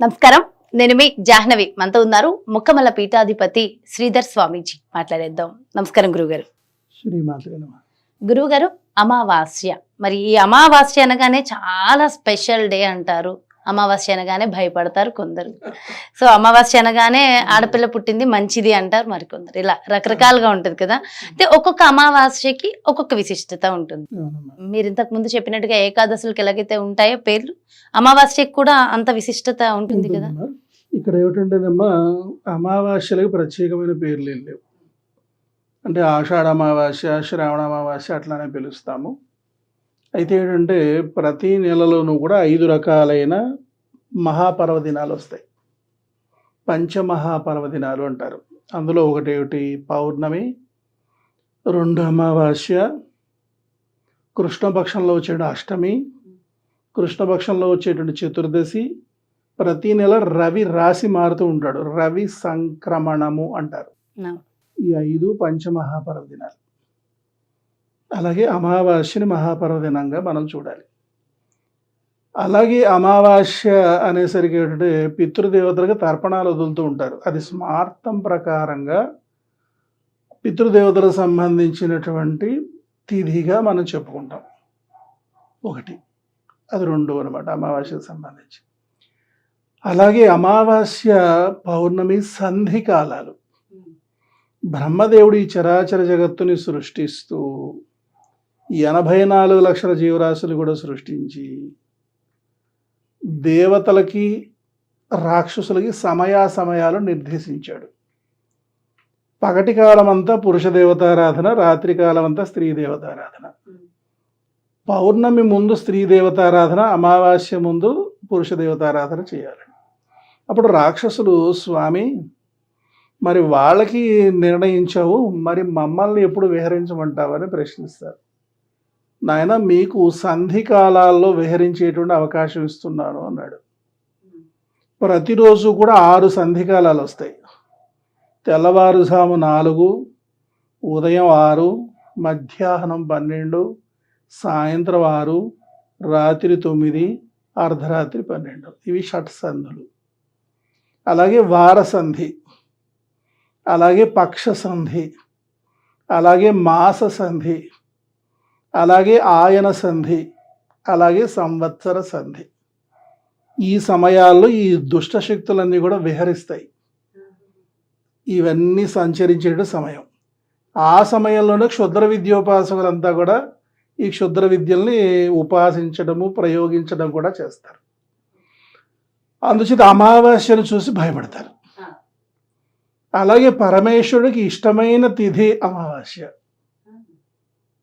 నమస్కారం. నేను మీ జాహ్నవి. మనతో ఉన్నారు ముక్కమల పీఠాధిపతి శ్రీధర్ స్వామీజీ. మాట్లాడేద్దాం. నమస్కారం గురుగారు. గురుగారు అమావాస్య. మరి ఈ అమావాస్య అనగానే చాలా స్పెషల్ డే అంటారు. అమావాస్య అనగానే భయపడతారు కొందరు. సో అమావాస్య అనగానే ఆడపిల్ల పుట్టింది మంచిది అంటారు మరికొందరు. ఇలా రకరకాలుగా ఉంటుంది కదా. అయితే ఒక్కొక్క అమావాస్యకి ఒక్కొక్క విశిష్టత ఉంటుంది. మీరు ఇంతకు ముందు చెప్పినట్టుగా ఏకాదశులకు ఎలాగైతే ఉంటాయో పేర్లు అమావాస్యకి కూడా అంత విశిష్టత ఉంటుంది కదా. ఇక్కడ ఏమిటంటేనమ్మా అమావాస్యలకు ప్రత్యేకమైన పేర్లు లేవు. అంటే ఆషాఢ అమావాస్య శ్రావణ అమావాస్య అట్లానే పిలుస్తాము. అయితే ఏంటంటే ప్రతి నెలలోనూ కూడా ఐదు రకాలైన మహాపర్వదినాలు వస్తాయి. పంచమహాపర్వదినాలు అంటారు. అందులో ఒకటి ఏమిటి పౌర్ణమి రెండు అమావాస్య కృష్ణపక్షంలో వచ్చే అష్టమి కృష్ణపక్షంలో వచ్చేటువంటి చతుర్దశి ప్రతి నెల రవి రాశి మారుతూ ఉంటాడు. రవి సంక్రమణము అంటారు. ఈ ఐదు పంచమహాపర్వదినాలు. అలాగే అమావాస్యని మహాపర్వదినంగా మనం చూడాలి. అలాగే అమావాస్య అనేసరికి ఏంటంటే పితృదేవతలకు తర్పణాలు వదులుతూ ఉంటారు. అది స్మార్థం ప్రకారంగా పితృదేవతలకు సంబంధించినటువంటి తిథిగా మనం చెప్పుకుంటాం. ఒకటి. అది రెండు అనమాట అమావాస్యకు సంబంధించి. అలాగే అమావాస్య పౌర్ణమి సంధి కాలాలు బ్రహ్మదేవుడు ఈ చరాచర జగత్తుని సృష్టిస్తూ ఎనభై నాలుగు లక్షల జీవరాశులు కూడా సృష్టించి దేవతలకి రాక్షసులకి సమయాసమయాలు నిర్దేశించాడు. పగటి కాలం అంతా పురుష దేవతారాధన రాత్రి కాలం అంతా స్త్రీ దేవతారాధన. పౌర్ణమి ముందు స్త్రీ దేవతారాధన అమావాస్య ముందు పురుష దేవతారాధన చేయాలి. అప్పుడు రాక్షసులు స్వామి మరి వాళ్ళకి నిర్ణయించావు మరి మమ్మల్ని ఎప్పుడు విహరించమంటావని ప్రశ్నిస్తారు. నాయన మీకు సంధి కాలాల్లో విహరించేటువంటి అవకాశం ఇస్తున్నాను అన్నాడు. ప్రతిరోజు కూడా ఆరు సంధి కాలాలు వస్తాయి. తెల్లవారుజాము నాలుగు ఉదయం ఆరు మధ్యాహ్నం పన్నెండు సాయంత్రం ఆరు రాత్రి తొమ్మిది అర్ధరాత్రి పన్నెండు. ఇవి షట్ సంధులు. అలాగే వార సంధి అలాగే పక్ష సంధి అలాగే మాస సంధి అలాగే ఆయన సంధి అలాగే సంవత్సర సంధి. ఈ సమయాల్లో ఈ దుష్ట శక్తులన్నీ కూడా విహరిస్తాయి. ఇవన్నీ సంచరించే సమయం. ఆ సమయంలోనే క్షుద్ర విద్యోపాసకులంతా కూడా ఈ క్షుద్ర విద్యల్ని ఉపాసించడము ప్రయోగించడం కూడా చేస్తారు. అందుచేత అమావాస్యను చూసి భయపడతారు. అలాగే పరమేశ్వరుడికి ఇష్టమైన తిథి అమావాస్య.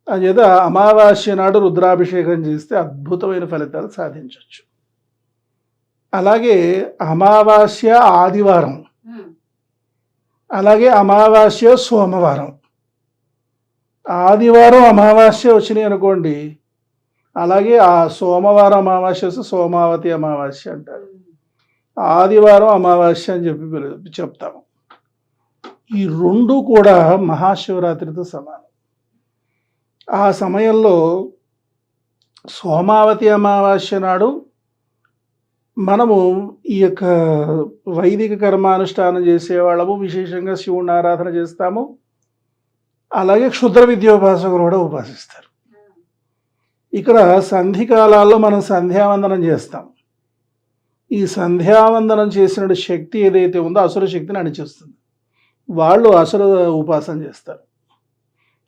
అంచేత అమావాస్య నాడు రుద్రాభిషేకం చేస్తే అద్భుతమైన ఫలితాలు సాధించవచ్చు అలాగే అమావాస్య ఆదివారం. అలాగే అమావాస్య సోమవారం. ఆదివారం అమావాస్య వచ్చినాయి అనుకోండి అలాగే ఆ సోమవారం అమావాస్య వస్తే సోమావతి అమావాస్య అంటారు. ఆదివారం అమావాస్య అని చెప్పి చెప్తాము. ఈ రెండు కూడా మహాశివరాత్రితో సమానం. ఆ సమయంలో సోమావతి అమావాస్య నాడు మనము ఈ యొక్క వైదిక కర్మానుష్ఠానం చేసేవాళ్ళము విశేషంగా శివుణ్ణి ఆరాధన చేస్తాము. అలాగే క్షుద్ర విద్యోపాసకులు కూడా ఉపాసిస్తారు. ఇక్కడ సంధి కాలాల్లో మనం సంధ్యావందనం చేస్తాం. ఈ సంధ్యావందనం చేసిన శక్తి ఏదైతే ఉందో అసుర శక్తిని అణిచేస్తుంది వాళ్ళు అసుర ఉపాసన చేస్తారు.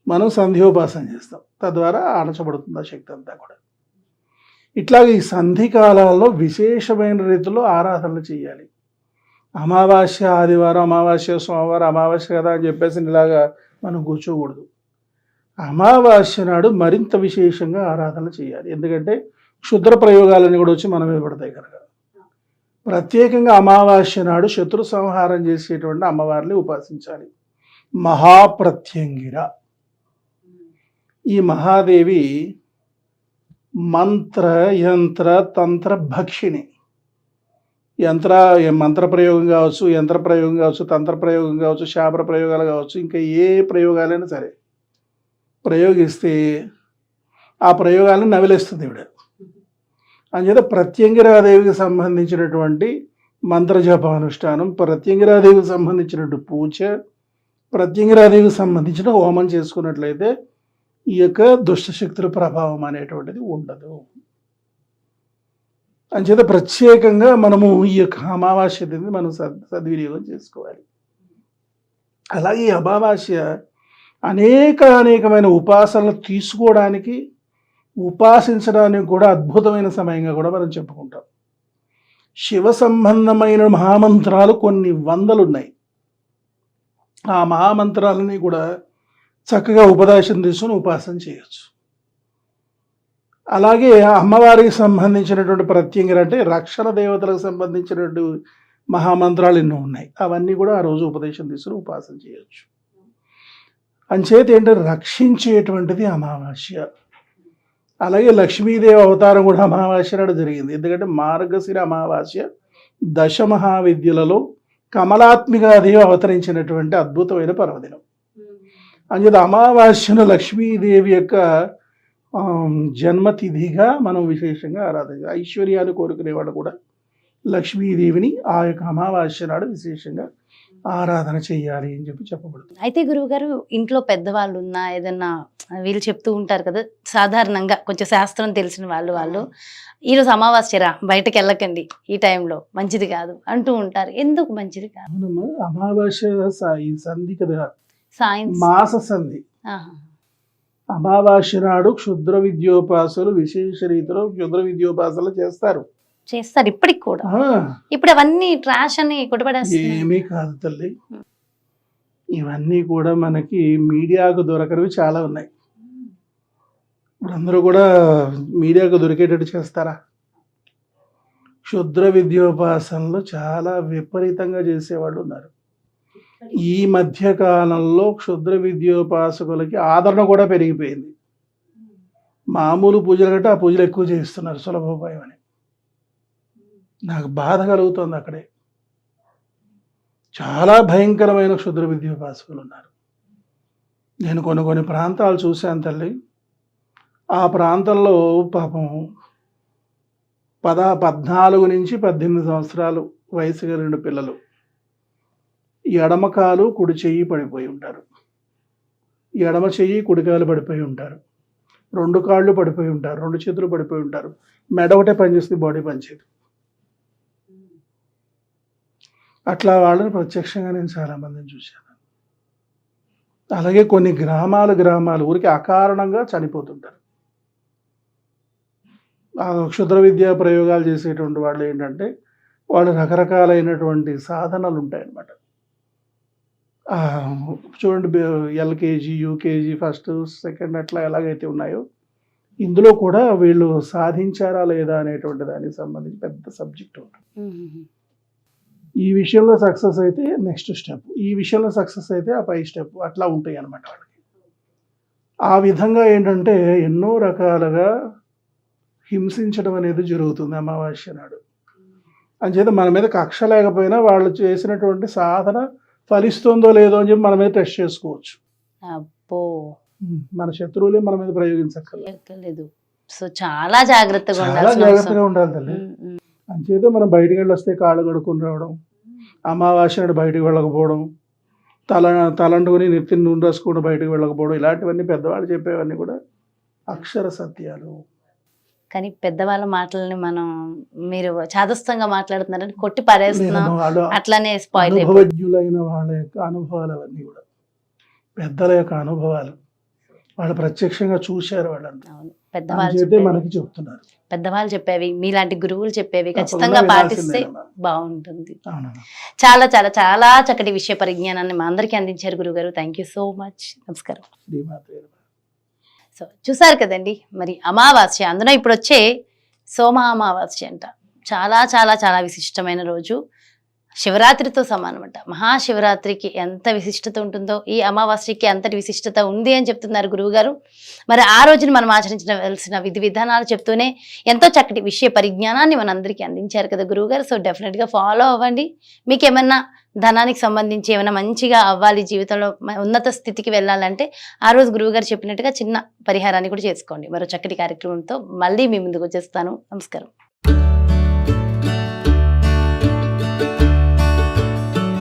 మనం సంధ్యోపాసన చేస్తాం. తద్వారా అణచబడుతుంది ఆ శక్తి అంతా కూడా. ఇట్లాగే ఈ సంధి కాలాల్లో విశేషమైన రీతిలో ఆరాధనలు చేయాలి. అమావాస్య ఆదివారం అమావాస్య సోమవారం అమావాస్య కదా అని చెప్పేసి ఇలాగా మనం కూర్చోకూడదు. అమావాస్య నాడు మరింత విశేషంగా ఆరాధన చేయాలి. ఎందుకంటే క్షుద్ర ప్రయోగాలన్నీ కూడా వచ్చి మన మీద పడతాయి కనుక. ప్రత్యేకంగా అమావాస్య నాడు శత్రు సంహారం చేసేటువంటి అమ్మవారిని ఉపాసించాలి. మహాప్రత్యంగిర. ఈ మహాదేవి మంత్ర యంత్ర తంత్ర భక్షిణి యంత్ర మంత్ర ప్రయోగం కావచ్చు యంత్ర ప్రయోగం కావచ్చు తంత్ర ప్రయోగం కావచ్చు శాపర ప్రయోగాలు కావచ్చు ఇంకా ఏ ప్రయోగాలైనా సరే ప్రయోగిస్తే ఆ ప్రయోగాలను నవిలేస్తుంది ఇవిడ అంచేత ప్రత్యంగిరాదేవికి సంబంధించినటువంటి మంత్రజపానుష్ఠానం ప్రత్యంగిరాదేవికి సంబంధించినట్టు పూజ ప్రత్యంగిరాదేవికి సంబంధించిన హోమం చేసుకున్నట్లయితే ఈ యొక్క దుష్టశక్తుల ప్రభావం అనేటువంటిది ఉండదు. అంచేత ప్రత్యేకంగా మనము ఈ యొక్క అమావాస్య తిథిని మనం సద్ సద్వినియోగం చేసుకోవాలి. అలాగే ఈ అమావాస్య అనేక అనేకమైన ఉపాసనలు తీసుకోవడానికి ఉపాసించడానికి కూడా అద్భుతమైన సమయంగా కూడా మనం చెప్పుకుంటాం. శివ సంబంధమైన మహామంత్రాలు కొన్ని వందలు ఉన్నాయి ఆ మహామంత్రాలని కూడా చక్కగా ఉపదేశం తీసుకుని ఉపాసన చేయొచ్చు. అలాగే అమ్మవారికి సంబంధించినటువంటి ప్రత్యంగిర అంటే రక్షణ దేవతలకు సంబంధించినటువంటి మహామంత్రాలు ఎన్నో ఉన్నాయి. అవన్నీ కూడా ఆ రోజు ఉపదేశం తీసుకుని ఉపాసన చేయొచ్చు. అంచేత ఏంటంటే రక్షించేటువంటిది అమావాస్య. అలాగే లక్ష్మీదేవి అవతారం కూడా అమావాస్య నాడు జరిగింది. ఎందుకంటే మార్గశిర అమావాస్య దశ మహావిద్యలలో కమలాత్మికాదేవి అవతరించినటువంటి అద్భుతమైన పర్వదినం. అంచేత అమావాస్యను లక్ష్మీదేవి యొక్క జన్మతిథిగా మనం విశేషంగా ఆరాధన ఐశ్వర్యాన్ని కోరుకునే వాళ్ళు కూడా లక్ష్మీదేవిని ఆ యొక్క అమావాస్య నాడు విశేషంగా ఆరాధన చేయాలి అని చెప్పి చెప్పబడుతుంది. అయితే గురువుగారు ఇంట్లో పెద్దవాళ్ళు ఉన్నా ఏదన్నా వీళ్ళు చెప్తూ ఉంటారు కదా సాధారణంగా కొంచెం శాస్త్రం తెలిసిన వాళ్ళు వాళ్ళు ఈరోజు అమావాస్యరా బయటకు వెళ్ళకండి ఈ టైంలో మంచిది కాదు అంటూ ఉంటారు. ఎందుకు మంచిది కాదు? మనము అమావాస్య సంధి కదా. మాస సంధి అమావాస్య నాడు క్షుద్ర విద్యోపాసలు విశేష రీతిలో క్షుద్ర విద్యోపాసనలు చేస్తారు. చేస్తారు ఇప్పటికి కూడా. ఇప్పుడు అవన్నీ ట్రాష్ అని ఏమీ కాదు తల్లి. ఇవన్నీ కూడా మనకి మీడియాకు దొరకనివి చాలా ఉన్నాయి. ఇప్పుడు అందరూ కూడా మీడియాకు దొరికేటట్టు చేస్తారా? క్షుద్ర విద్యోపాసనలు చాలా విపరీతంగా చేసేవాళ్ళు ఉన్నారు. ఈ మధ్య కాలంలో క్షుద్ర విద్యోపాసకులకి ఆదరణ కూడా పెరిగిపోయింది. మామూలు పూజలు కంటే ఆ పూజలు ఎక్కువ చేస్తున్నారు సులభోపాయం అని. నాకు బాధ కలుగుతుంది అక్కడే. చాలా భయంకరమైన క్షుద్ర విద్యోపాసకులు ఉన్నారు. నేను కొన్ని కొన్ని ప్రాంతాలు చూశాను తల్లి. ఆ ప్రాంతంలో పాపం పద పద్నాలుగు నుంచి పద్దెనిమిది సంవత్సరాలు వయసు కలిగిన పిల్లలు. ఎడమకాలు కుడి చెయ్యి పడిపోయి ఉంటారు. ఎడమ చెయ్యి కుడికాలు పడిపోయి ఉంటారు. రెండు కాళ్ళు పడిపోయి ఉంటారు. రెండు చేతులు పడిపోయి ఉంటారు. మెడ ఒకటే పనిచేస్తుంది బాడీ పనిచేయదు అట్లా వాళ్ళని ప్రత్యక్షంగా నేను చాలా మందిని చూశాను. అలాగే కొన్ని గ్రామాలు గ్రామాలు ఊరికి అకారణంగా చనిపోతుంటారు. ఆ క్షుద్ర విద్యా ప్రయోగాలు చేసేటువంటి వాళ్ళు ఏంటంటే వాళ్ళు రకరకాలైనటువంటి సాధనలు ఉంటాయన్నమాట. చూడండి ఎల్కేజీ యూకేజీ ఫస్ట్ సెకండ్ అట్లా ఎలాగైతే ఉన్నాయో ఇందులో కూడా వీళ్ళు సాధించారా లేదా అనేటువంటి దానికి సంబంధించి పెద్ద సబ్జెక్ట్ ఉంటుంది. ఈ విషయంలో సక్సెస్ అయితే నెక్స్ట్ స్టెప్. ఈ విషయంలో సక్సెస్ అయితే ఆ పై స్టెప్ అట్లా ఉంటాయి అన్నమాట వాళ్ళకి. ఆ విధంగా ఏంటంటే ఎన్నో రకాలుగా హింసించడం అనేది జరుగుతుంది అమావాస్య నాడు. అంచేత మన మీద కక్ష లేకపోయినా వాళ్ళు చేసినటువంటి సాధన ఫలిస్తుందో లేదో అని చెప్పి మన మీద టెస్ట్ చేసుకోవచ్చు. అబ్బో. మన శత్రువులే మన మీద ప్రయోగించక్కర్లేదు. లేదు సో చాలా జాగ్రత్తగా చాలా జాగ్రత్తగా ఉండాలి తల్లి. అంచేత మనం బయటికి వెళ్ళి వస్తే కాళ్ళు కడుక్కొని రావడం అమావాస్య నాడు బయటికి వెళ్ళకపోవడం తల తలంటుకుని నెత్తిని నూనె రాసుకుంటూ బయటికి వెళ్ళకపోవడం ఇలాంటివన్నీ పెద్దవాళ్ళు చెప్పేవన్నీ కూడా అక్షర సత్యాలు. కానీ పెద్దవాళ్ళ మాటలని మనం మీరు చాదస్తంగా మాట్లాడుతున్నారని కొట్టి పారేస్తున్నాం. నేను వాళ్ళు అట్లానే స్పాయిల్ అనుభవజ్ఞులైన వాళ్ళ యొక్క అనుభవాలు అవన్నీ కూడా. పెద్దల యొక్క అనుభవాలు. వాళ్ళు ప్రత్యక్షంగా చూశారు అవును. పెద్దవాళ్ళు మనకి చెప్తున్నారు. పెద్దవాళ్ళు చెప్పేవి. మీలాంటి గురువులు చెప్పేవి. ఖచ్చితంగా పాటిస్తే. బాగుంటుంది. చాలా చాలా చాలా చక్కటి విషయ పరిజ్ఞానాన్ని మా అందరికీ అందించారు గురుగారు థ్యాంక్ యూ సో మచ్ నమస్కారం. సో చూసారు కదండి మరి అమావాస్య అందులో ఇప్పుడు వచ్చే సోమ అమావాస్య అంట. చాలా చాలా చాలా విశిష్టమైన రోజు. శివరాత్రితో సమానమంట. మహాశివరాత్రికి ఎంత విశిష్టత ఉంటుందో ఈ అమావాస్యకి అంతటి విశిష్టత ఉంది అని చెప్తున్నారు గురువుగారు. మరి ఆ రోజున మనం ఆచరించవలసిన విధి విధానాలు చెప్తూనే ఎంతో చక్కటి విషయ పరిజ్ఞానాన్ని మనందరికీ అందించారు కదా గురువుగారు. సో డెఫినెట్గా ఫాలో అవ్వండి. మీకు ఏమన్నా ధనానికి సంబంధించి ఏమైనా మంచిగా అవ్వాలి జీవితంలో ఉన్నత స్థితికి వెళ్ళాలంటే ఆ రోజు గురువుగారు చెప్పినట్టుగా చిన్న పరిహారాన్ని కూడా చేసుకోండి. మరో చక్కటి కార్యక్రమంతో మళ్ళీ మీ ముందుకు వచ్చేస్తాను. నమస్కారం.